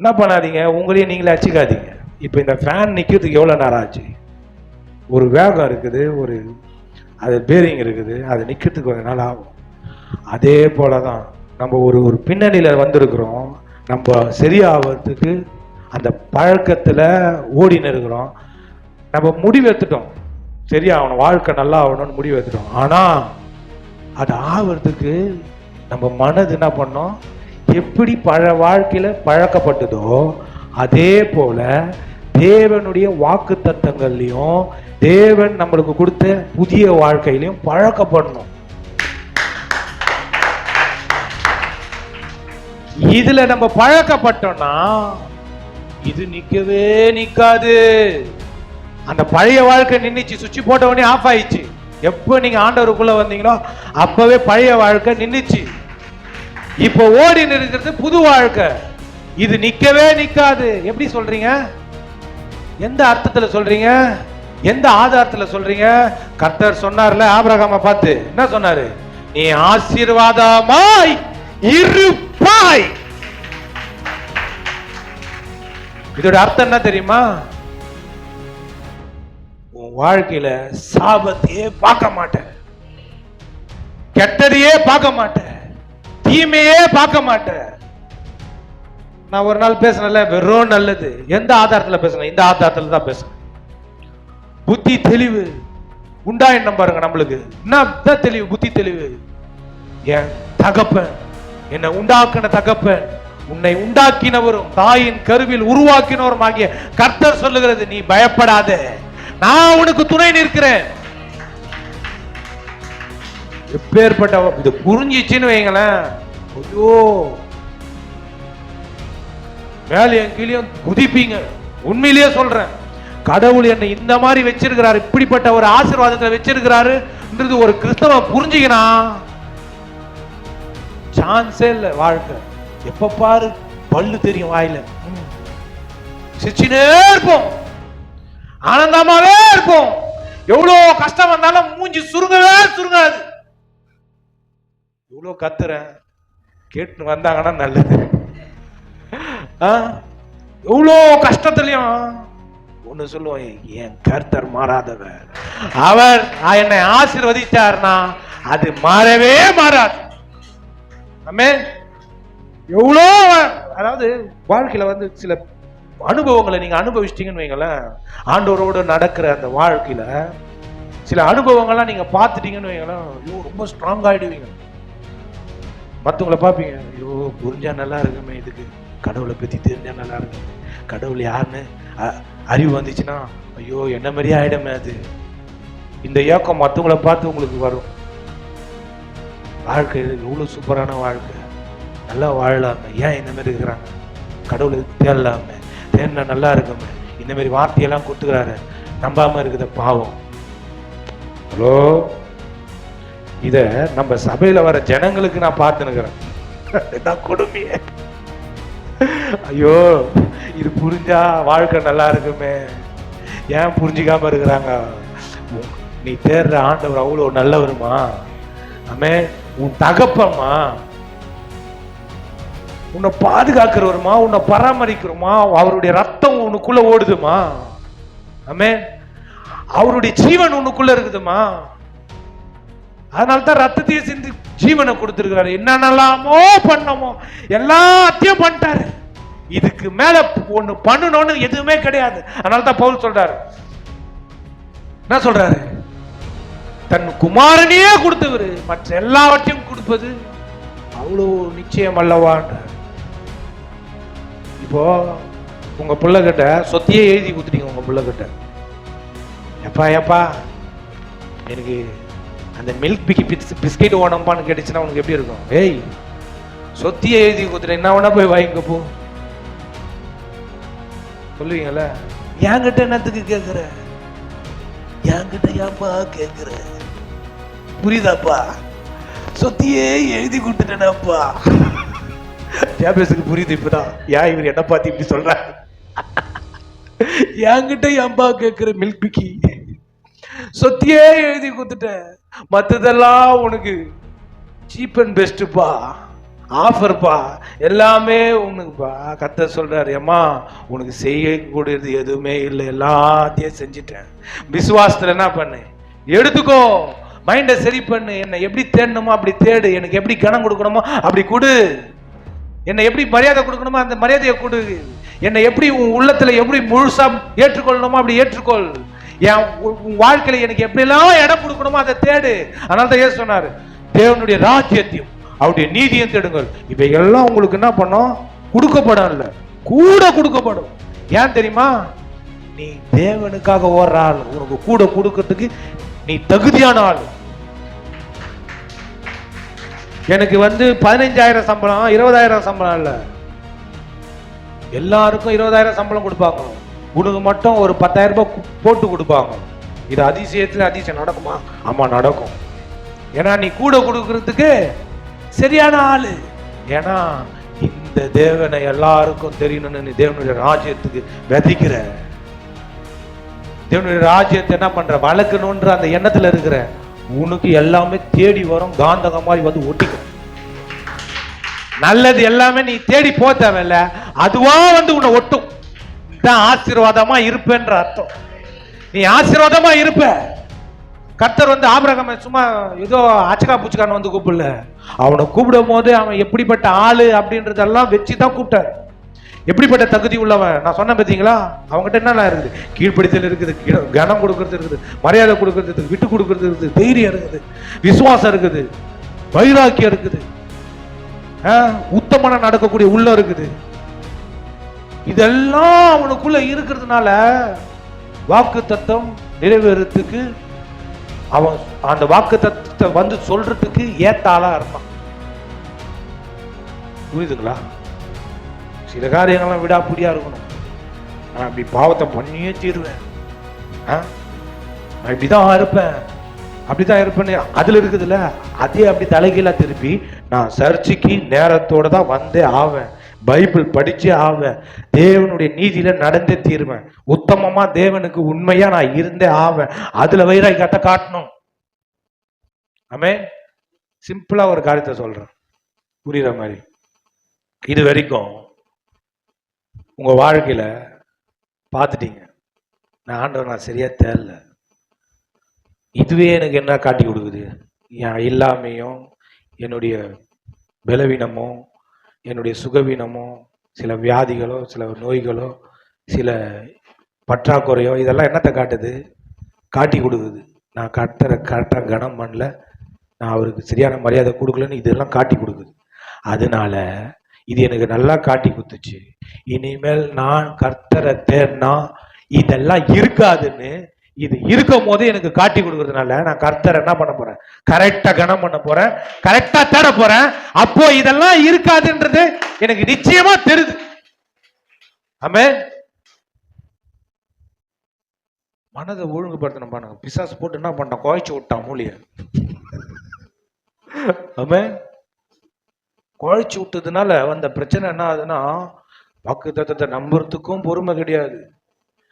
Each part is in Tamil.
என்ன பண்ணாதீங்க? உங்களையும் நீங்களே அடிச்சுக்காதீங்க இப்போ இந்த ஃபேன் நிற்கிறதுக்கு எவ்வளோ நேரம் ஆச்சு? ஒரு வேகம் இருக்குது ஒரு அது பேரிங் இருக்குது அது நிற்கிறதுக்கு கொஞ்ச நாள் ஆகும். அதே போல தான் நம்ம ஒரு ஒரு பின்னணியில் வந்திருக்கிறோம். நம்ம சரியாகிறதுக்கு அந்த பழக்கத்தில் ஓடின்னு இருக்கிறோம். நம்ம முடிவு எடுத்துட்டோம். சரியாகணும் வாழ்க்கை நல்லா ஆகணும்னு முடிவு எடுத்துட்டோம். ஆனால் அது ஆகிறதுக்கு நம்ம மனது என்ன பண்ணோம்? எப்படி பழ வாழ்க்கையில் பழக்கப்பட்டதோ அதே போல தேவனுடைய வாக்கு தத்தங்கள்லையும் தேவன் நம்மளுக்கு கொடுத்த புதிய வாழ்க்கையிலையும் பழக்கப்படணும். இதுல நம்ம பழக்கப்பட்டோம்னா இது நிக்கவே நிக்காது. அந்த பழைய வாழ்க்கை நின்னுச்சு சுவிட்ச் போட்ட உடனே ஆஃப் ஆயிடுச்சு. எப்போ நீங்க ஆண்டவருக்குள்ள வந்தீங்களோ அப்பவே பழைய வாழ்க்கை நின்னுச்சு. இப்போ ஓடி இருக்கிறது புது வாழ்க்கை. இது நிக்கவே நிக்காது. எப்படி சொல்றீங்க? எந்த அர்த்தத்துல சொல்றீங்க? எந்த ஆதாரத்துல சொல்றீங்க? கர்த்தர் சொன்னார்ல ஆபரகாம பார்த்து. என்ன சொன்னாரு? நீ ஆசீர்வாதமாய் இருப்பாய். இதோட அர்த்தம் என்ன தெரியுமா? உன் வாழ்க்கையில சாபத்தையே பார்க்க மாட்டேன். கெட்டதையே பார்க்க மாட்டேன். தீமையே பார்க்க மாட்டேன். நான் ஒரு நாள் பேசினல வெறும் நல்லது. எந்த ஆதாரத்தில் பேசுனேன்? இந்த ஆதாரத்தில் தான் பேசுனேன். புத்தி தெளிவு. உண்டா என்ன பாருங்க நம்மளுக்கு? என்ன தான் தெளிவு புத்தி தெளிவு? என் தகப்பன் என்னை உண்டாக்கின தகப்பன் உன்னை உண்டாக்கினவரும் தாயின் கருவில் உருவாக்கினவரும் ஆகிய கர்த்தர் சொல்லுகிறது நீ பயப்படாத. நான் உனக்கு துணை நிற்கிறேன். எப்பேற்பட்ட இது புரிஞ்சிச்சுன்னு வைங்களேன். ஐயோ. மேலேயும் கீழேயும் குதிப்பீங்க. உண்மையிலேயே சொல்றேன். கடவுள் என்னை இந்த மாதிரி வச்சிருக்கிறாரு இப்படிப்பட்ட ஒரு ஆசீர்வாதத்தை வச்சிருக்கிறாருன்றது ஒரு கிறிஸ்தவ புரிஞ்சுக்கினா சான்ஸே இல்லை வாழ்க்கை. எப்ப பாரு பல்லு தெரியும் வாயில. சிரிச்சுனே இருப்போம். ஆனந்தமாவே இருப்போம். எவ்வளோ கஷ்டம் வந்தாலும் மூஞ்சி சுருங்கவே சுருங்காது. இவ்வளோ கத்துறேன். கேட்டு வந்தாங்கன்னா நல்லது. ஆ? எவ்வளோ கஷ்டத்துலயும் ஒண்ணு சொல்லுவோம் என் கர்த்தர் மாறாதவர். அவர் என்னை ஆசிர்வதிச்சார்னா அது மாறவே மாறாது. ஆமே? எவ்வளோ அதாவது வாழ்க்கையில வந்து சில அனுபவங்களை நீங்க அனுபவிச்சிட்டிங்கன்னு வைங்களேன் ஆண்டோரோடு நடக்கிற அந்த வாழ்க்கையில சில அனுபவங்கள்லாம் நீங்க பார்த்துட்டீங்கன்னு வைங்களேன் ஐயோ ரொம்ப ஸ்ட்ராங் ஆயிடுவீங்க. மற்றவங்கள பார்ப்பீங்க. ஐயோ புரிஞ்சா நல்லா இருக்குமே இதுக்கு. கடவுளை பற்றி தெரிஞ்சால் நல்லா இருக்குமே. கடவுள் யாருன்னு அ- அறிவு வந்துச்சுன்னா ஐயோ என்ன மாதிரியே ஆகிடமே அது. இந்த ஏக்கம் மற்றவங்கள பார்த்து உங்களுக்கு வரும். வாழ்க்கை எவ்வளோ சூப்பரான வாழ்க்கை. நல்லா வாழலாமே. ஏன் இந்த மாதிரி இருக்கிறாங்க? கடவுளுக்கு தேடலாமே? தேடினா நல்லா இருக்குமே. இந்த மாதிரி வார்த்தையெல்லாம் கொடுத்துக்கிறாரு. நம்பாமல் இருக்கிற பாவம். ஹலோ? இதை நம்ம சபையில் வர ஜனங்களுக்கு நான் பார்த்துனுக்குறேன். இதான் கொடுமையே. ஐயோ இது புரிஞ்சா வாழ்க்கை நல்லா இருக்குமே. ஏன் புரிஞ்சிக்காம இருக்கிறாங்க? நீ தேடுற ஆண்டவர் அவ்வளோ நல்லவருமா? ஆமே உன் தகப்பம்மா. உன்னை பாதுகாக்கிறவருமா? உன்னை பராமரிக்கிறோமா? அவருடைய ரத்தம் உனக்குள்ள ஓடுதுமா? ஆமே அவருடைய ஜீவன் உனக்குள்ள இருக்குதுமா? அதனால தான் ரத்தத்தையே சிந்தி ஜீவனை கொடுத்துருக்கிறாரு. என்னென்னலாமோ பண்ணமோ எல்லாத்தையும் பண்ணிட்டாரு. இதுக்கு மேல ஒண்ணு பண்ணணும்னு எதுவுமே கிடையாது. அதனால தான் பவுல் சொல்றாரு. என்ன சொல்றாரு? தன் குமாரனையே கொடுத்தவர். மற்ற எல்லாவற்றையும் கொடுப்பது அவ்வளோ நிச்சயம் அல்லவான்றார் இப்போ உங்க பிள்ளைகிட்ட சொத்தையே எழுதி கொடுத்துட்டீங்க உங்க பிள்ளைகிட்ட. எப்பா எப்பா எனக்கு அந்த மில்க் பிக்கி பிஸ் பிஸ்கெட் ஓனம்பான்னு கேட்டுச்சுன்னா உனக்கு எப்படி இருக்கும்? ஏய் சொத்தியை எழுதி கொடுத்துட்டேன் என்ன வேணா போய் வாங்கிக்க போ. சொல்லுவீங்கல்ல? என்கிட்ட என்னத்துக்கு கேட்குற என்கிட்ட ஏன்பா கேட்குற புரியுதாப்பா? சொத்தியே எழுதி கொடுத்துட்டேனாப்பா. ஜாபேஸுக்கு புரியுது இப்பதான். ஏன் இவர் என்ன பார்த்து இப்படி சொல்றாரு? என்கிட்ட ஏன்பா கேட்குற மில்க் பிக்கி சொத்தியே எழுதி கொடுத்துட்டேன் மற்றதெல்லாம் உனக்கு சீப் அண்ட் பெஸ்ட்டுப்பா ஆஃபர்ப்பா எல்லாமே உனக்குப்பா. கத்த சொல்கிறார் அம்மா உனக்கு செய்யக்கூடியது எதுவுமே இல்லை. எல்லாத்தையும் செஞ்சிட்டேன். விசுவாசத்தில் என்ன பண்ணு? எடுத்துக்கோ. மைண்டை சரி பண்ணு. என்னை எப்படி தேடணுமோ அப்படி தேடு. எனக்கு எப்படி கணம் கொடுக்கணுமோ அப்படி கொடு. என்னை எப்படி மரியாதை கொடுக்கணுமோ அந்த மரியாதையை கொடு. என்னை எப்படி உன் உள்ளத்தில் எப்படி முழுசாக ஏற்றுக்கொள்ளணுமோ அப்படி ஏற்றுக்கொள். என் உன் வாழ்க்கையில எனக்கு எப்படியெல்லாம் இடம் கொடுக்கணுமோ அதை தேடு. அதனால தான் ஏன் சொன்னாரு தேவனுடைய ராஜ்யத்தையும் அவருடைய நீதியும் தேடுங்கள். இவை எல்லாம் உங்களுக்கு என்ன பண்ணும்? கொடுக்கப்படும் இல்லை. கூட கொடுக்கப்படும். ஏன் தெரியுமா? நீ தேவனுக்காக ஓடுற ஆள் உனக்கு கூட கொடுக்கறதுக்கு நீ தகுதியான ஆள். எனக்கு வந்து பதினஞ்சாயிரம் சம்பளம் இருபதாயிரம் சம்பளம் இல்லை. எல்லாருக்கும் இருபதாயிரம் சம்பளம் கொடுப்பாங்க. உனக்கு மட்டும் ஒரு பத்தாயிரம் ரூபாய் போட்டு கொடுப்பாங்க. இது அதிசயத்தில் அதிசயம் நடக்குமா? ஆமாம் நடக்கும். ஏன்னா நீ கூட கொடுக்கறதுக்கு சரியான ஆள். ஏன்னா இந்த தேவனை எல்லாருக்கும் தெரியணும்னு நீ தேவனுடைய ராஜ்யத்துக்கு விதைக்கிற. தேவனுடைய ராஜ்யத்தை என்ன பண்ற? வளர்க்கணுன்ற அந்த எண்ணத்துல இருக்கிற. உனக்கு எல்லாமே தேடி வரும் காந்தகம் மாதிரி வந்து ஒட்டிக்கும். நல்லது எல்லாமே நீ தேடி போக தேவையில்ல. அதுவா வந்து உன்னை ஒட்டும். தான் ஆசீர்வாதமா இருப்பேன்ற அர்த்தம். நீ ஆசீர்வாதமா இருப்ப. கர்த்தர் வந்து ஆபரகம் சும்மா ஏதோ அச்சக்கா பூச்சிக்கான வந்து கூப்பிடல. அவனை கூப்பிடும் போது அவன் எப்படிப்பட்ட ஆளு அப்படின்றதெல்லாம் வச்சு தான் கூப்பிட்டார். எப்படிப்பட்ட தகுதி உள்ளவன்? நான் சொன்னேன் பார்த்தீங்களா அவங்ககிட்ட என்னெல்லாம் இருக்குது? கீழ்ப்படுத்தல் இருக்குது கனம் கொடுக்கறது இருக்குது மரியாதை கொடுக்கறது இருக்குது விட்டு கொடுக்கறது இருக்குது தைரியம் இருக்குது விசுவாசம் இருக்குது வைராக்கியம் இருக்குது. ஆ, நடக்கக்கூடிய உள்ள இருக்குது. இதெல்லாம் அவனுக்குள்ள இருக்கிறதுனால வாக்கு தத்துவம் நிறைவேறத்துக்கு அவன் அந்த வாக்கு தத்துவத்தை வந்து சொல்றதுக்கு ஏத்தாளா இருப்பான். புரியுதுங்களா? சில காரியங்கள்லாம் விடாப்பிடியா இருக்கணும். நான் அப்படி பாவத்தை பண்ணியே தீருவேன். ஆ? நான் இப்படிதான் இருப்பேன். அப்படிதான் இருப்பேன்னு அதுல இருக்குதுல்ல? அதே அப்படி தலைகீழா திருப்பி நான் சர்ச்சுக்கு நேரத்தோட தான் வந்தே ஆவேன். பைபிள் படிச்சே ஆவேன் தேவனுடைய நீதியில நடந்தே தீருவேன். உத்தமமா தேவனுக்கு உண்மையா நான் இருந்தே ஆவேன் அதுல வைராக்கியத்தை காட்டணும். ஆமே சிம்பிளா ஒரு காரியத்தை சொல்றேன். புரியுற மாதிரி? இது வரைக்கும் உங்க வாழ்க்கையில பார்த்துட்டீங்க. நான் ஆண்டவர் நான் சரியா தேரல இதுவே எனக்கு என்ன காட்டி கொடுக்குது? என் இல்லாமையும் என்னுடைய பலவீனமும் என்னுடைய சுகவீனமோ சில வியாதிகளோ சில நோய்களோ சில பற்றாக்குறையோ இதெல்லாம் என்னத்தை காட்டுது? காட்டி கொடுக்குது. நான் கட்டுற கரெக்டாக கனம் பண்ணல. நான் அவருக்கு சரியான மரியாதை கொடுக்கலன்னு இதெல்லாம் காட்டி கொடுக்குது. அதனால இது எனக்கு நல்லா காட்டி கொடுத்துச்சு. இனிமேல் நான் கர்த்தரை தேர்னா இதெல்லாம் இருக்காதுன்னு இது இருக்கும் போது எனக்கு காட்டி கொடுக்கறதுனால நான் கர்த்தர் என்ன பண்ண போறேன்? கரெக்டா கனம் பண்ண போறேன். கரெக்டா தேட போறேன். அப்போ இதெல்லாம் இருக்காதுன்றது எனக்கு நிச்சயமா தெரியுது ஆமே மனதை ஒழுங்குபடுத்தணும் பாருங்க பிசாசு போட்டு என்ன பண்ணான் குழைச்சு விட்டான் மூலிய ஆமே குழைச்சு விட்டதுனால வந்த பிரச்சனை என்ன ஆகுதுன்னா வாக்கு தத்தத்தை நம்புறதுக்கும் பொறுமை கிடையாது.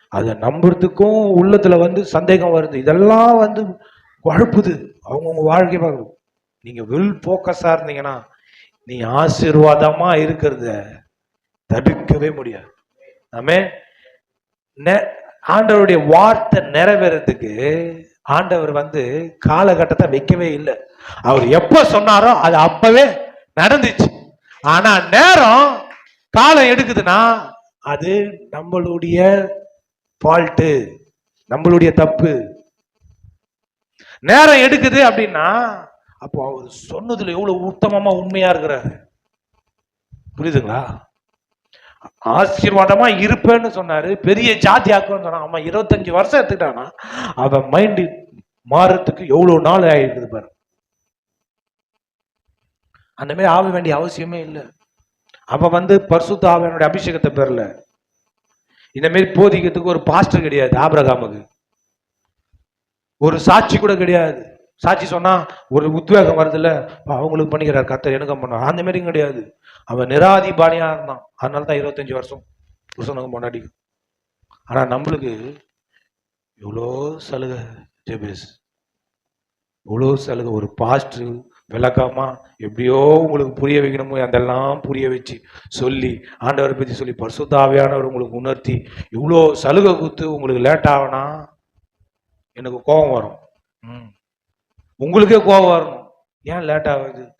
அதை நம்புறதுக்கும் உள்ளத்துல வந்து சந்தேகம் வருது. இதெல்லாம் வந்து குழப்புது. அவங்கவுங்க வாழ்க்கை பார்க்கணும் நீங்க வில் போக்கஸா இருந்தீங்கன்னா நீ ஆசீர்வாதமா இருக்கிறத தடுக்கவே முடியாது. ஆமே நெ- ஆண்டவருடைய வார்த்தை நிறைவேறதுக்கு ஆண்டவர் வந்து காலகட்டத்தை வைக்கவே இல்லை. அவர் எப்ப சொன்னாரோ அது அப்பவே நடந்துச்சு. ஆனா நேரம் காலம் எடுக்குதுன்னா அது நம்மளுடைய ஃபால்ட்டு நம்மளுடைய தப்பு. நேரம் எடுக்குது அப்படின்னா அப்போ அவர் சொன்னதுல எவ்வளவு உத்தமமா உண்மையா இருக்கிறாரு? புரியுதுங்களா? ஆசீர்வாதமா இருப்பேன்னு சொன்னாரு பெரிய ஜாதி ஆக்குன்னு சொன்னான். அவன் இருபத்தஞ்சு வருஷம் எடுத்துக்கிட்டானா அவன் மைண்டு மாறுறதுக்கு எவ்வளவு நாள் ஆயிருக்குது பாரு. அந்த மாதிரி ஆக வேண்டிய அவசியமே இல்லை. அவன் வந்து பர்சுத்த ஆவியனுடைய அபிஷேகத்தை பெறல. இந்த மாதிரி போதிக்கிறதுக்கு ஒரு பாஸ்டர் கிடையாது ஆபிரகாமுக்கு. ஒரு சாட்சி கூட கிடையாது. சாட்சி சொன்னா ஒரு உத்வேகம் வருதுல்ல அவங்களுக்கு பண்ணிக்கிறார் கத்தர் எனக்கும் பண்ணார். அந்த மாதிரியும் கிடையாது. அவன் நிராதிபாணியா இருந்தான். அதனால தான் இருபத்தஞ்சு வருஷம் புருஷனுக்கு முன்னாடி. ஆனா நம்மளுக்கு இவ்வளோ சலுகை ஜெபேஸ். இவ்வளோ சலுகை. ஒரு பாஸ்டர் விளக்கமா? எப்படியோ உங்களுக்கு புரிய வைக்கணுமோ? அதெல்லாம் புரிய வச்சு சொல்லி ஆண்டவரை பற்றி சொல்லி பரிசுத்தாவியானவர் உங்களுக்கு உணர்த்தி இவ்வளோ சலுகை குத்து உங்களுக்கு லேட் ஆகுனா எனக்கு கோபம் வரும். ம். உங்களுக்கே கோபம் வரணும். ஏன் லேட் ஆகுது?